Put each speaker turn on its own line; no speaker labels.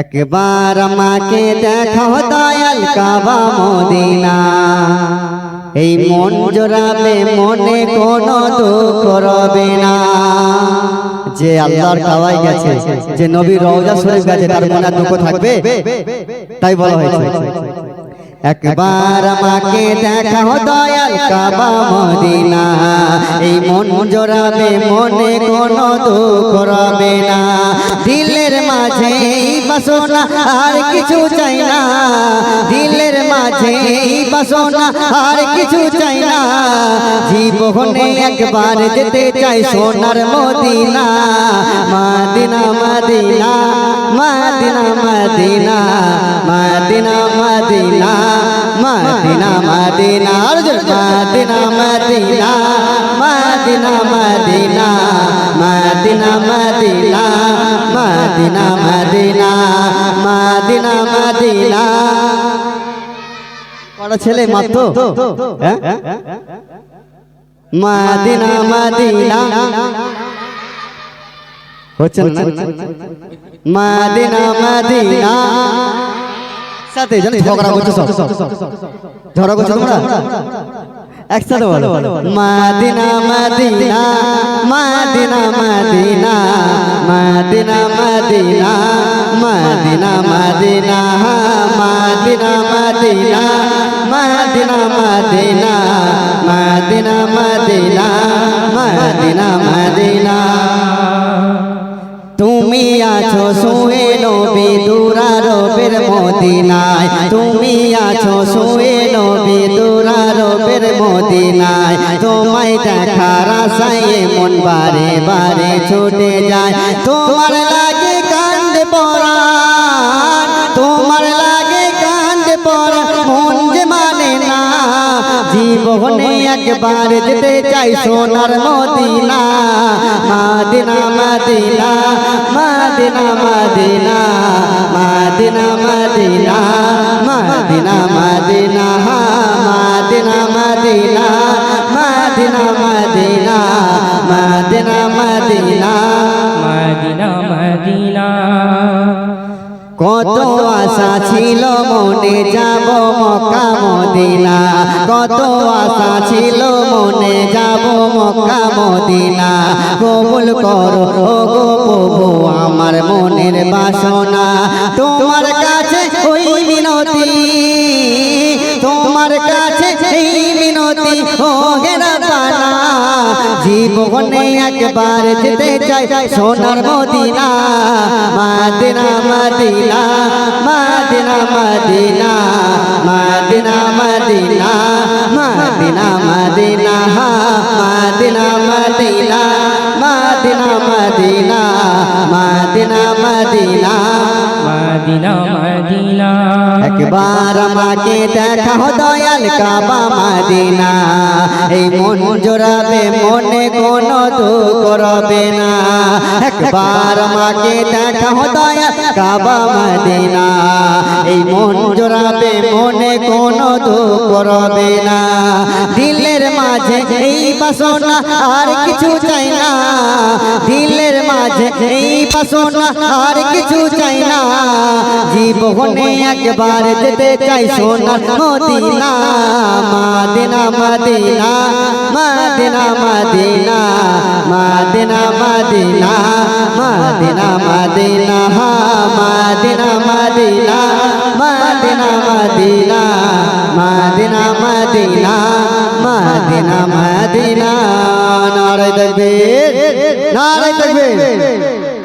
একবার আমাকে দেখো দয়াল কাবা মদিনা। এই মন জোরাবে মনে কোনো দুঃখ রবে না। যে আল্লাহর কাওয়াই গেছে, যে নবী রওজা শরীফ গেছে, তার মনে দুঃখ থাকবে? তাই বলা হয়েছে। একবার আমাকে দেখাও দয়াল কাবা মদিনা। এই মন জোড়াবে মনে কোনো দুঃখ রবে না। দিলের মাঝে বাসনা আর কিছু চাই না। দিলের মাঝে বাসনা আর কিছু চাই না। জীবনে একবার যেতে চাই সোনার মদিনা। মাদিনা মাদিনা মাদিনা মাদিনা মাদিনা মাদিনা মাদিনা মাদিনা মাদিনা মাদিনা মাদিনা মাদিনা মাদিনা মাদিনা মাদিনা মাদিনা মাদিনা মাদিনা কটা ছেলে হ্যাঁ মাদিনা মাদিনা হচ্ছে না মাদিনা মাদিনা সাথে জানি ঝগড়া করছ সব ঝগড়া করছ তোমরা একসাথে বলো মাদিনা মাদিনা মাদিনা মাদিনা মাদিনা মাদিনা মাদিনা মাদিনা মাদিনা মাদিনা মাদিনা মাদিনা মাদিনা মাদিনা মাদিনা মাদিনা তুমি নবী দুরারবের মদিনায়। তুমি আছো শুয়ে নবী দুরারবের মদিনায়। তোমায় দেখার আশায় মন বারে বারে ছুটে যায়। তোমার লাগে কান্দে পরাণ তোমার লাগে কান্দে পরাণ মন যে মানে না। জীবনে একবার যেতে চাই সোনার মাদিনা। মাদিনা মাদিনা মাদিনা মাদিনা। মাদিনা মাদিনা মাদিনা মাদিনা মাদিনা মাদিনা মাদিনা মাদিনা। মদিনা মদিনা। কত আশা ছিল মনে যাব মক্কা মদিনা। কত আশা ছিল মনে যাব মক্কা মদিনা। কবুল করো ও গো প্রভু আমার মনের বাসনা। তোমার কাছে ওই মিনতি জীবনে একবার যেতে চাই সোনার মদিনা মাদিনা মদিনা মাদিনা মদিনা মাদিনা মদিনা মাদিনা মদিনা মাদিনা মদিনা মাদিনা মদিনা মাদিনা মদিনা
মদিনা মদিনা।
একবার আমাকে দেখাও দয়াল কাবা, মাদিনা। এই মন জোড়াবে, মনে কোনো দুঃখ রবে না। একবার আমাকে দেখাও দয়াল কাবা, মাদিনা। এই মন জোড়াবে, মনে কোনো দুঃখ রবে না। দিলের মাঝে এই বাসনা আর কিছু চাই না। দিলের মাঝে এই বাসনা আর কিছু চাই না জীবনে একবার যেতে চাই সোনার মদিনা মাদিনা মাদিনা মাদিনা মাদিনা মাদিনা মাদিনা মাদিনা মাদিনা মাদিনা মাদিনা মাদিনা মাদিনা মাদিনা মাদিনা মাদিনা মাদিনা নারায় দেখবে নারায় দেখবে